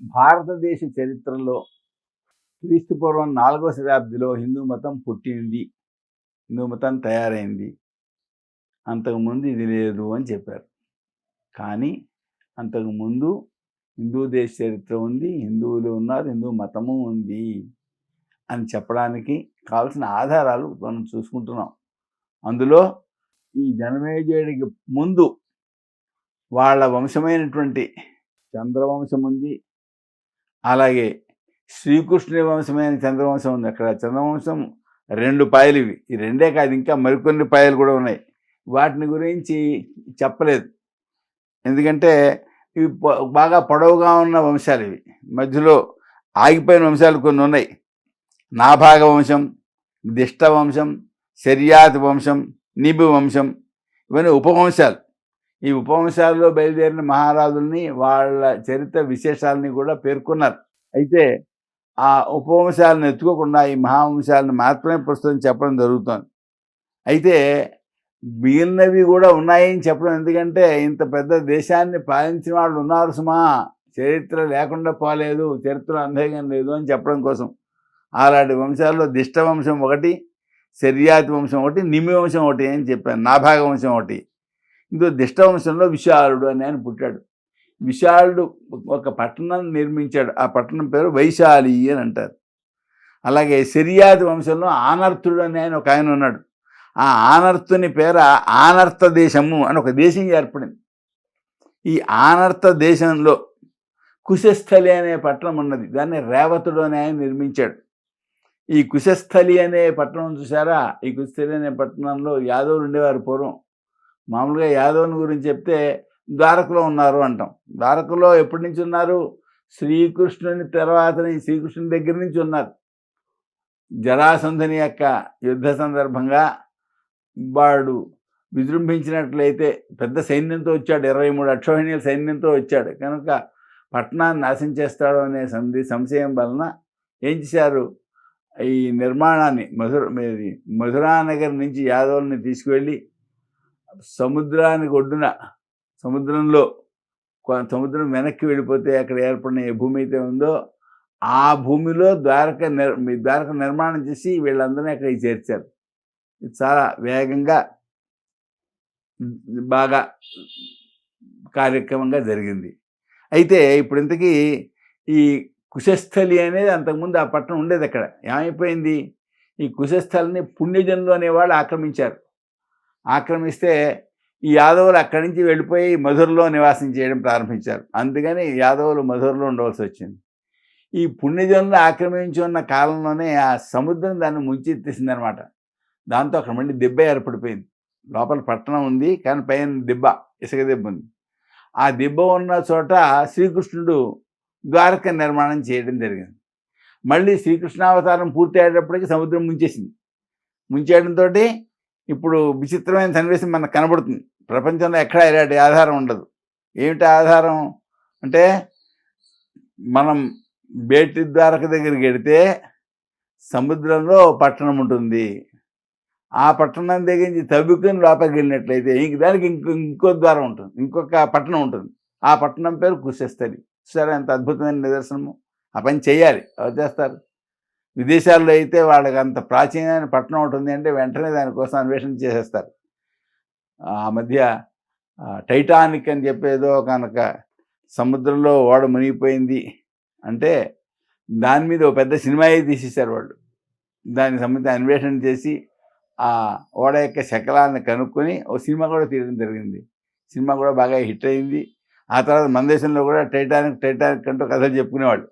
భారతదేశ చరిత్రలో క్రీస్తు పూర్వం నాలుగో శతాబ్దిలో హిందూ మతం పుట్టింది. హిందూ మతం తయారైంది. అంతకుముందు ఇది లేదు అని చెప్పారు. కానీ అంతకుముందు హిందూ దేశ చరిత్ర ఉంది హిందువులు ఉన్నారు హిందూ మతము ఉంది అని చెప్పడానికి కావాల్సిన ఆధారాలు మనం చూసుకుంటున్నాం. అందులో ఈ జనమేజయుడికి ముందు వాళ్ళ వంశమైనటువంటి చంద్రవంశం ఉంది అలాగే శ్రీకృష్ణుని వంశమైన చంద్రవంశం ఉంది అక్కడ. చంద్రవంశం రెండు పాయలు ఇవి. ఈ రెండే కాదు ఇంకా మరికొన్ని పాయలు కూడా ఉన్నాయి. వాటిని గురించి చెప్పలేదు. ఎందుకంటే ఇవి బాగా పొడవుగా ఉన్న వంశాలు ఇవి. మధ్యలో ఆగిపోయిన వంశాలు కొన్ని ఉన్నాయి. నాభాగ వంశం దిష్ట వంశం శర్యాత్ వంశం నిబి వంశం ఇవన్నీ ఉపవంశాలు. ఈ ఉపవంశాల్లో బయలుదేరిన మహారాజుల్ని వాళ్ళ చరిత్ర విశేషాలని కూడా పేర్కొన్నారు. అయితే ఆ ఉపవంశాలను ఎత్తుకోకుండా ఈ మహావంశాలను మాత్రమే ప్రస్తుతం చెప్పడం జరుగుతుంది. అయితే మిగిలినవి కూడా ఉన్నాయని చెప్పడం ఎందుకంటే ఇంత పెద్ద దేశాన్ని పాలించిన వాళ్ళు ఉన్నారు సుమా. చరిత్ర లేకుండా పోలేదు చరిత్ర అంధేయం లేదు అని చెప్పడం కోసం. అలాంటి వంశాల్లో దిష్ట వంశం ఒకటి శర్యాతి వంశం ఒకటి నిమి వంశం ఒకటి అని చెప్పాను నాభాగ వంశం ఒకటి. ఇందులో దిష్ట వంశంలో విశాలుడు అని ఆయన పుట్టాడు. విశాలుడు ఒక పట్టణం నిర్మించాడు. ఆ పట్టణం పేరు వైశాలి అని అంటారు. అలాగే సిరియాది వంశంలో ఆనర్థుడు అని ఆయన ఒక ఆయన ఉన్నాడు. ఆ ఆనర్తుని పేర ఆనర్త దేశము అని ఒక దేశం ఏర్పడింది. ఈ ఆనర్త దేశంలో కుశస్థలి అనే పట్టణం ఉన్నది. దాన్ని రేవతుడు అని ఆయన నిర్మించాడు. ఈ కుశస్థలి అనే పట్టణం చూసారా ఈ కుశస్థలి అనే పట్టణంలో యాదవులు ఉండేవారు పూర్వం. మామూలుగా యాదవుని గురించి చెప్తే ద్వారకలో ఉన్నారు అంటాం. ద్వారకలో ఎప్పటి నుంచి ఉన్నారు? శ్రీకృష్ణుని తర్వాత శ్రీకృష్ణుని దగ్గర నుంచి ఉన్నారు. జరాసంధుని యొక్క యుద్ధ సందర్భంగా వాడు విజృంభించినట్లయితే పెద్ద సైన్యంతో వచ్చాడు. ఇరవై మూడు అక్షోహిణీల సైన్యంతో వచ్చాడు. కనుక పట్టణాన్ని నాశనం చేస్తాడు అనే సంధి సంశయం వలన ఏం చేశారు? ఈ నిర్మాణాన్ని మధుర మధురానగర్ నుంచి యాదవుల్ని తీసుకువెళ్ళి సముద్రానికి ఒడ్డున సముద్రంలో సముద్రం వెనక్కి వెళ్ళిపోతే అక్కడ ఏర్పడిన ఏ భూమి అయితే ఉందో ఆ భూమిలో ద్వారక నిర్ మీ ద్వారక నిర్మాణం చేసి వీళ్ళందరినీ అక్కడికి చేర్చారు. ఇది చాలా వేగంగా బాగా కార్యక్రమంగా జరిగింది. అయితే ఇప్పుడు ఇంతకీ ఈ కుశస్థలి అనేది అంతకుముందు ఆ పట్టణం ఉండేది అక్కడ. ఏమైపోయింది? ఈ కుశస్థలిని పుణ్యజనులు అనేవాళ్ళు ఆక్రమించారు. ఆక్రమిస్తే ఈ యాదవులు అక్కడి నుంచి వెళ్ళిపోయి మధురలో నివాసం చేయడం ప్రారంభించారు. అందుకని యాదవులు మధురలో ఉండవలసి వచ్చింది. ఈ పుణ్యజనులు ఆక్రమించి ఉన్న కాలంలోనే ఆ సముద్రం దాన్ని ముంచెత్తేసింది అనమాట దాంతో అక్కడ మళ్ళీ దెబ్బ ఏర్పడిపోయింది. లోపల పట్టణం ఉంది కానీ పైన దెబ్బ ఇసుక దెబ్బ ఉంది. ఆ దెబ్బ ఉన్న చోట శ్రీకృష్ణుడు ద్వారక నిర్మాణం చేయడం జరిగింది. మళ్ళీ శ్రీకృష్ణావతారం పూర్తి అయ్యేటప్పటికి సముద్రం ముంచేసింది. ముంచేయడంతో ఇప్పుడు విచిత్రమైన సన్నివేశం మనకు కనబడుతుంది. ప్రపంచంలో ఎక్కడ ఇలాంటి ఆధారం ఉండదు. ఏమిటి ఆధారం? అంటే మనం బేటి ద్వారక దగ్గరికి వెడితే సముద్రంలో పట్టణం ఉంటుంది. ఆ పట్టణం దగ్గర నుంచి తవ్వుకుని లోపలికి వెళ్ళినట్లయితే ఇంక దానికి ఇంకో ఇంకో ద్వారం ఉంటుంది. ఇంకొక పట్టణం ఉంటుంది. ఆ పట్టణం పేరు కుశస్థలి. సరే అంత అద్భుతమైన నిదర్శనము? ఆ పని చేయాలి. ఎవరు చేస్తారు? విదేశాల్లో అయితే వాళ్ళకి అంత ప్రాచీనమైన పట్టణం ఉంటుంది అంటే వెంటనే దానికోసం అన్వేషణ చేసేస్తారు. ఆ మధ్య టైటానిక్ అని చెప్పేదో కనుక సముద్రంలో ఓడ మునిగిపోయింది అంటే దాని మీద ఒక పెద్ద సినిమాయే తీసేశారు వాళ్ళు. దానికి సంబంధించి అన్వేషణ చేసి ఆ ఓడ యొక్క శకలాన్ని కనుక్కొని ఓ సినిమా కూడా తీయడం జరిగింది. సినిమా కూడా బాగా హిట్ అయింది. ఆ తర్వాత మన దేశంలో కూడా టైటానిక్ టైటానిక్ అంటూ కథలు చెప్పుకునేవాళ్ళు.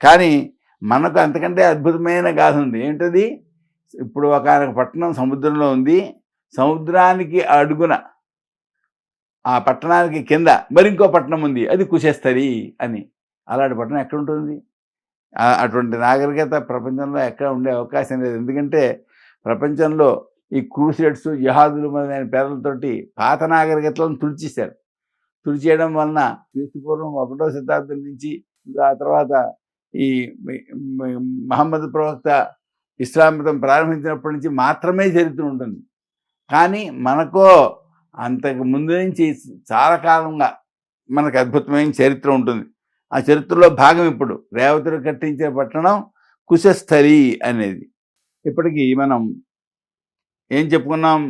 కానీ మనకు అంతకంటే అద్భుతమైన గాథ ఉంది. ఏంటది? ఇప్పుడు ఒక పట్టణం సముద్రంలో ఉంది. సముద్రానికి అడుగున ఆ పట్టణానికి కింద మరి ఇంకో పట్టణం ఉంది. అది కుశేస్తరి అని. అలాంటి పట్టణం ఎక్కడ ఉంటుంది అటువంటి నాగరికత ప్రపంచంలో ఎక్కడ ఉండే అవకాశం లేదు. ఎందుకంటే ప్రపంచంలో ఈ క్రూసెడ్స్ జహాదులు మొదలైన పేర్లతోటి పాత నాగరికతలను తుడిచేశారు. తుడిచేయడం వలన క్రీస్తుపూర్వం ఒకటో శతాబ్దం నుంచి ఆ తర్వాత ఈ మహమ్మద్ ప్రవక్త ఇస్లాం మతం ప్రారంభించినప్పటి నుంచి మాత్రమే చరిత్ర ఉంటుంది. కానీ మనకో అంతకు ముందు నుంచి చాలా కాలంగా మనకు అద్భుతమైన చరిత్ర ఉంటుంది. ఆ చరిత్రలో భాగం ఇప్పుడు రేవతులు కట్టించే పట్టణం కుశస్థలి అనేది. ఇప్పటికీ మనం ఏం చెప్పుకున్నాం?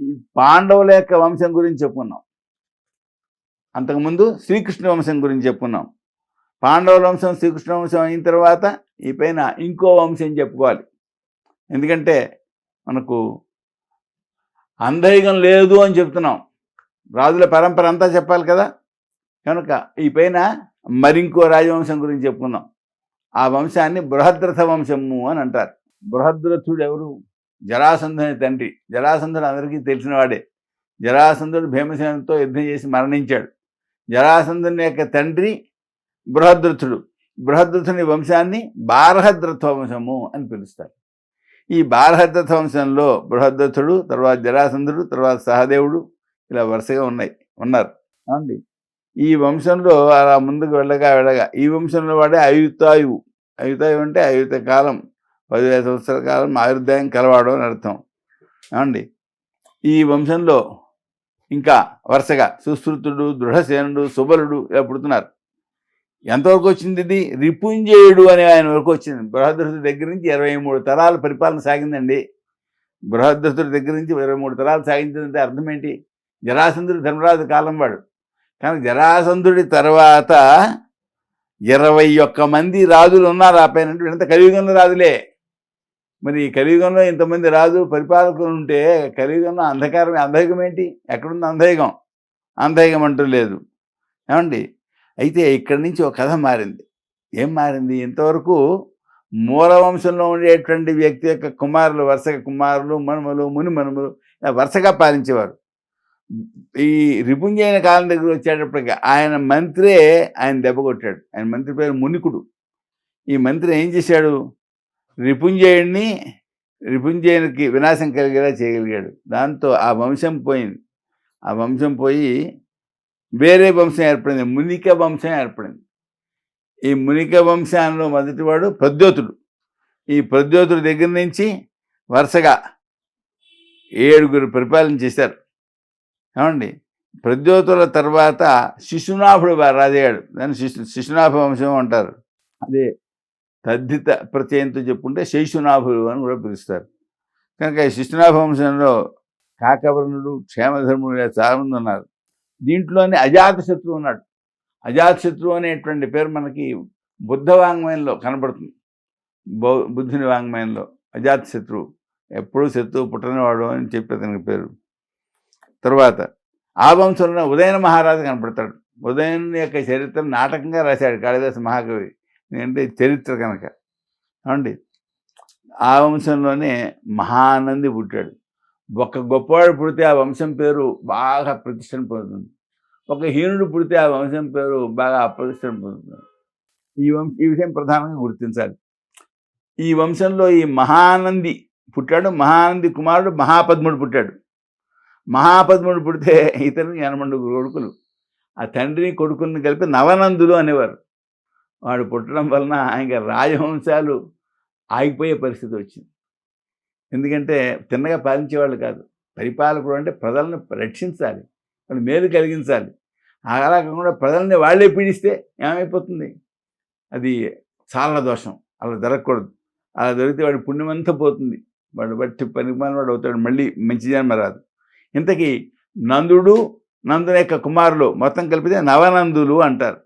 ఈ పాండవుల యొక్క వంశం గురించి చెప్పుకున్నాం. అంతకుముందు శ్రీకృష్ణ వంశం గురించి చెప్పుకున్నాం. పాండవుల వంశం శ్రీకృష్ణ వంశం అయిన తర్వాత ఈ పైన ఇంకో వంశం చెప్పుకోవాలి. ఎందుకంటే మనకు అంధైగం లేదు అని చెప్తున్నాం. రాజుల పరంపర అంతా చెప్పాలి కదా. కనుక ఈ పైన మరింకో రాజవంశం గురించి చెప్పుకుందాం. ఆ వంశాన్ని బృహద్రథ వంశము అని అంటారు. బృహద్రథుడు ఎవరు జరాసంధుని తండ్రి. జరాసంధుడు అందరికీ తెలిసినవాడే. జరాసంధుడు భీమసేనుతో యుద్ధం చేసి మరణించాడు. జరాసంధుని యొక్క తండ్రి బృహద్రథుడు బృహద్రథుని వంశాన్ని బారహద్రథ వంశము అని పిలుస్తారు. ఈ బారహద్రథ వంశంలో బృహద్రథుడు తర్వాత జరాసంధుడు తర్వాత సహదేవుడు ఇలా వరుసగా ఉన్నాయి ఉన్నారు. అండి ఈ వంశంలో అలా ముందుకు వెళ్ళగా వెళ్ళగా ఈ వంశంలో వాడే అయుతాయువు. అయుతాయువు అంటే అయుత కాలం పదివేల సంవత్సరాల కాలం ఆయుర్దాయం కలవాడు అని అర్థం. ఏమండి ఈ వంశంలో ఇంకా వరుసగా సుశ్రుతుడు దృఢసేనుడు సుబలుడు ఇలా పుడుతున్నారు. ఎంతవరకు వచ్చింది ఇది? రిపుంజేయుడు అనే ఆయన వరకు వచ్చింది. బృహద్రథుడి దగ్గర నుంచి ఇరవై మూడు తరాల పరిపాలన సాగిందండి. బృహద్రథుడి దగ్గర నుంచి ఇరవై మూడు తరాలు సాగించిందంటే అర్థం ఏంటి? జరాసంధుడు ధర్మరాజు కాలం వాడు. కానీ జరాసంధుడి తర్వాత ఇరవై ఒక్క మంది రాజులు ఉన్నారు ఆ పైన. ఇంత కలియుగంలో రాజులే. మరి ఈ కలియుగంలో ఇంతమంది రాజు పరిపాలకులు ఉంటే కలియుగంలో అంధకారం అంధయుగం ఏంటి? ఎక్కడుంది అంధయుగం అంధయుగం అంటూ లేదు. ఏమండి? అయితే ఇక్కడి నుంచి ఒక కథ మారింది. ఏం మారింది? ఇంతవరకు మూల వంశంలో ఉండేటువంటి వ్యక్తి యొక్క కుమారులు వరుసగా కుమారులు మనుమలు ముని మనుమలు వరుసగా పాలించేవారు. ఈ రిపుంజైన కాలం దగ్గర వచ్చేటప్పటికి ఆయన మంత్రే ఆయన దెబ్బ కొట్టాడు. ఆయన మంత్రి పేరు మునికుడు. ఈ మంత్రి ఏం చేశాడు? రిపుంజయుడిని రిపుంజయునికి వినాశం కలిగేలా చేయగలిగాడు. దాంతో ఆ వంశం పోయింది. ఆ వంశం పోయి వేరే వంశం ఏర్పడింది. మునిక వంశం ఏర్పడింది. ఈ మునిక వంశంలో మొదటివాడు ప్రద్యోతుడు. ఈ ప్రద్యోతుడి దగ్గర నుంచి వరుసగా ఏడుగురు పరిపాలన చేశారు. ఏమండి? ప్రద్యోతుల తర్వాత శిశునాభుడు రాజయ్యాడు. దాన్ని శిశు శిశునాభ వంశం అంటారు. అదే తద్దిత ప్రత్యయంతో చెప్పుకుంటే శైశునాభుడు అని కూడా పిలుస్తారు. కనుక ఈ శిశునాభ వంశంలో కాకవర్ణుడు క్షేమధర్ముడు చాలామంది ఉన్నారు. దీంట్లోనే అజాతశత్రువు ఉన్నాడు. అజాతశత్రువు అనేటువంటి పేరు మనకి బుద్ధ వాంగ్మయంలో కనబడుతుంది. బౌ బుద్ధుని వాంగ్మయంలో అజాతశత్రువు ఎప్పుడూ శత్రువు పుట్టనివాడు అని చెప్పి అతనికి పేరు. తర్వాత ఆ వంశంలో ఉదయన మహారాజు కనపడతాడు. ఉదయన్ యొక్క చరిత్ర నాటకంగా రాశాడు కాళిదాస మహాకవి. ఎందుకంటే చరిత్ర కనుక. ఏమండి? ఆ వంశంలోనే మహానంది పుట్టాడు. ఒక గొప్పవాడు పుడితే ఆ వంశం పేరు బాగా ప్రతిష్టను పొందుతుంది. ఒక హీనుడు పుడితే ఆ వంశం పేరు బాగా అప్రతిష్టను పొందుతుంది ఈ వంశ ఈ విషయం ప్రధానంగా గుర్తించాలి. ఈ వంశంలో ఈ మహానంది పుట్టాడు మహానంది కుమారుడు మహాపద్ముడు పుట్టాడు. మహాపద్ముడు పుడితే ఇతను ఎనమండు కొడుకులు. ఆ తండ్రిని కొడుకుల్ని కలిపి నవనందులు అనేవారు. వాడు పుట్టడం వలన ఇంకా రాజవంశాలు ఆగిపోయే పరిస్థితి వచ్చింది. ఎందుకంటే తిన్నగా పాలించేవాళ్ళు కాదు. పరిపాలకుడు అంటే ప్రజలను రక్షించాలి. వాళ్ళు మేలు కలిగించాలి. అలా కాకుండా ప్రజల్ని వాళ్ళే పీడిస్తే ఏమైపోతుంది? అది చాలా దోషం. అలా జరగకూడదు. అలా జరిగితే వాడి పుణ్యమంతా పోతుంది. వాడు బట్టి పనిమాని వాడు అవుతాడు. మళ్ళీ మంచి జన్మ రాదు. ఇంతకీ నందుడు నందుని యొక్క కుమారులు మొత్తం కలిపితే నవనందులు అంటారు.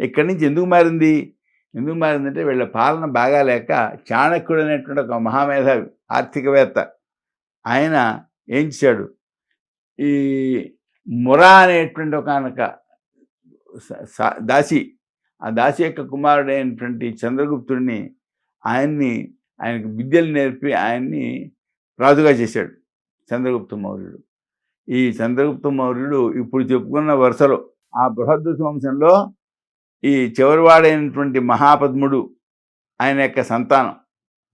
ఇక్కడి నుంచి ఎందుకు మారింది? ఎందుకు మారిందంటే వీళ్ళ పాలన బాగాలేక చాణక్యుడు అనేటువంటి ఒక మహామేధావి ఆర్థికవేత్త. ఆయన ఏం చేశాడు? ఈ మురా అనేటువంటి ఒక దాసి. ఆ దాసి యొక్క కుమారుడైనటువంటి చంద్రగుప్తుడిని ఆయన్ని ఆయనకు విద్యలు నేర్పి ఆయన్ని రాజుగా చేశాడు చంద్రగుప్త మౌర్యుడు. ఈ చంద్రగుప్త మౌర్యుడు ఇప్పుడు చెప్పుకున్న వరుసలో ఆ బృహద్వత వంశంలో ఈ చివరివాడైనటువంటి మహాపద్ముడు ఆయన యొక్క సంతానం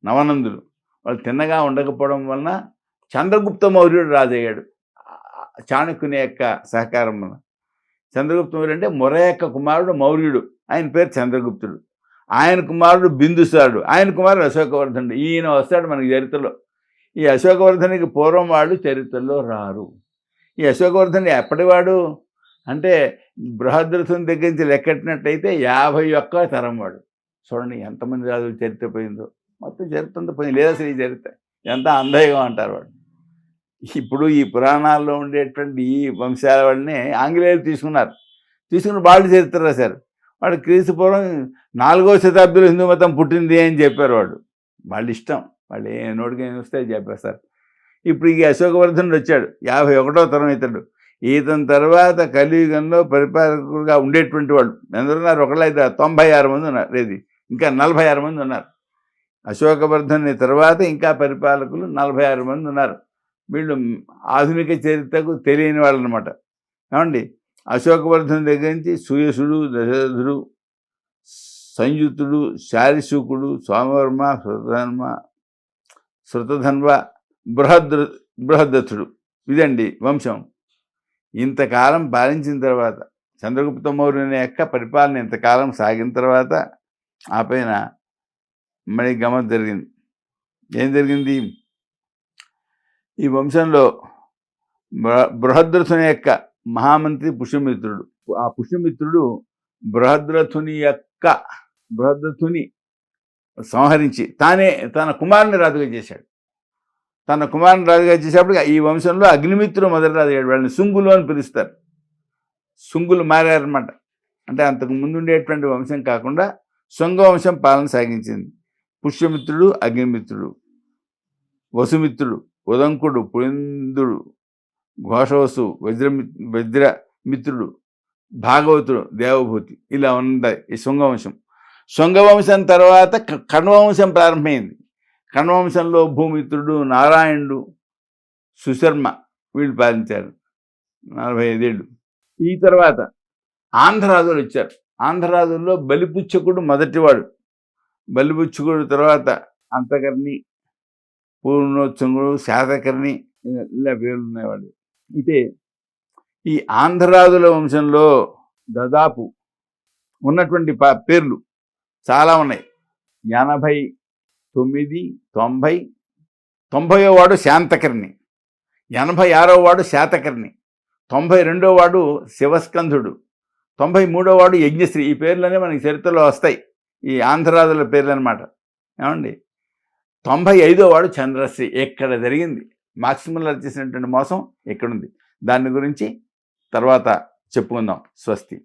నవనందుడు. వాళ్ళు తిన్నగా ఉండకపోవడం వలన చంద్రగుప్త మౌర్యుడు రాజయ్యాడు. చాణక్యుని యొక్క సహకారం వలన. చంద్రగుప్త మౌర్యుడు అంటే మొర యొక్క కుమారుడు మౌర్యుడు. ఆయన పేరు చంద్రగుప్తుడు. ఆయన కుమారుడు బిందుసారుడు. ఆయన కుమారుడు అశోకవర్ధనుడు. ఈయన వస్తాడు మనకి చరిత్రలో. ఈ అశోకవర్ధనికి పూర్వం వాళ్ళు చరిత్రలో రారు. ఈ అశోకవర్ధన్ ఎప్పటివాడు అంటే బృహద్రథుని దగ్గర నుంచి లెక్కెట్టినట్టయితే యాభై ఒక్క తరం వాడు. చూడండి ఎంతమంది రాజులు చరిత్ర పోయిందో. మొత్తం చరిత్ర అంతా పోయింది. లేదా అసలు ఈ చరిత్ర? ఎంత అంధయుగం అంటారు వాడు. ఇప్పుడు ఈ పురాణాల్లో ఉండేటువంటి ఈ వంశాల వాళ్ళని ఆంగ్లేయులు తీసుకున్నారు. తీసుకుని వాళ్ళు చరిత్ర రాశారు వాడు క్రీస్తు పూర్వం నాలుగో శతాబ్దంలో హిందూ మతం పుట్టింది అని చెప్పారు వాడు. వాళ్ళ ఇష్టం. వాళ్ళు ఏ నోటికి ఏం వస్తే చెప్పేస్తారు ఇప్పుడు ఈ అశోకవర్ధనుడు వచ్చాడు. యాభై ఒకటో తరం ఇతడు. ఈతని తర్వాత కలియుగంలో పరిపాలకులుగా ఉండేటువంటి వాళ్ళు ఎందరున్నారు ఒకళ్ళైతే తొంభై ఆరు మంది ఉన్నారు. ఏది? ఇంకా నలభై ఆరు మంది ఉన్నారు. అశోకవర్ధన్ తర్వాత ఇంకా పరిపాలకులు నలభై ఆరు మంది ఉన్నారు. వీళ్ళు ఆధునిక చరిత్రకు తెలియని వాళ్ళు అనమాట ఏమండి? అశోకవర్ధన్ దగ్గర నుంచి సూయసుడు దశరథుడు సంయుతుడు శారిశుకుడు స్వామివర్మ శృతధన్మ శృతధన్వ బృహద్ర బృహదత్తుడు ఇదండి వంశం. ఇంతకాలం పాలించిన తర్వాత చంద్రగుప్త మౌర్యుని యొక్క పరిపాలన ఇంతకాలం సాగిన తర్వాత ఆ పైన మణిగమం జరిగింది. ఏం జరిగింది? ఈ వంశంలో బృ- బృహద్రథుని యొక్క మహామంత్రి పుష్యమిత్రుడు. ఆ పుష్యమిత్రుడు బృహద్రథుని యొక్క బృహద్రథుని సంహరించి తానే తన కుమారుని రాజుగా చేశాడు. తన కుమారుని రాజుగా చేసేప్పుడు ఈ వంశంలో అగ్నిమిత్రుడు మొదటి రాజు అయ్యాడు వాళ్ళని సుంగులు అని పిలుస్తారు. సుంగులు మారారనమాట అంటే అంతకు ముందు ఉండేటువంటి వంశం కాకుండా శృంగ వంశం పాలన సాగించింది. పుష్యమిత్రుడు అగ్నిమిత్రుడు వసుమిత్రుడు. ఉదంకుడు పులిందుడు ఘోషవసు వజ్రమి వజ్రమిత్రుడు భాగవతుడు దేవభూతి ఇలా ఉంది ఈ శృంగవంశం. శృంగవంశం తర్వాత కణవంశం ప్రారంభమైంది. కణవంశంలో భూమిత్రుడు నారాయణుడు సుశర్మ వీళ్ళు పాలించారు. నలభై ఐదేళ్ళు ఈ తర్వాత ఆంధ్రరాజులు వచ్చారు. ఆంధ్రరాజుల్లో బలిపుచ్చకుడు మొదటివాడు. బలిపుచ్చకుడు తర్వాత అంతకర్ణి పూర్ణోత్సంగుడు శాతకర్ణి ఇలా- పేర్లు ఉన్నవాడు. అయితే ఈ ఆంధ్రరాజుల వంశంలో దాదాపు ఉన్నటువంటి ప- పేర్లు చాలా ఉన్నాయి. ఎనభై తొమ్మిది తొంభై తొంభైవ వాడు శాంతకర్ణి ఎనభై ఆరో వాడు శాతకర్ణి తొంభై రెండో వాడు శివస్కంధుడు తొంభై మూడో వాడు యజ్ఞశ్రీ. ఈ పేర్లనే మనకి చరిత్రలో వస్తాయి. ఈ ఆంధ్రరాజుల పేర్లు అనమాట ఏమండి? తొంభై ఐదో వాడు చంద్రశ్రీ. ఎక్కడ జరిగింది? మాక్సిమల్ చేసినటువంటి మోసం ఎక్కడుంది? దాని గురించి తర్వాత చెప్పుకుందాం. స్వస్తి.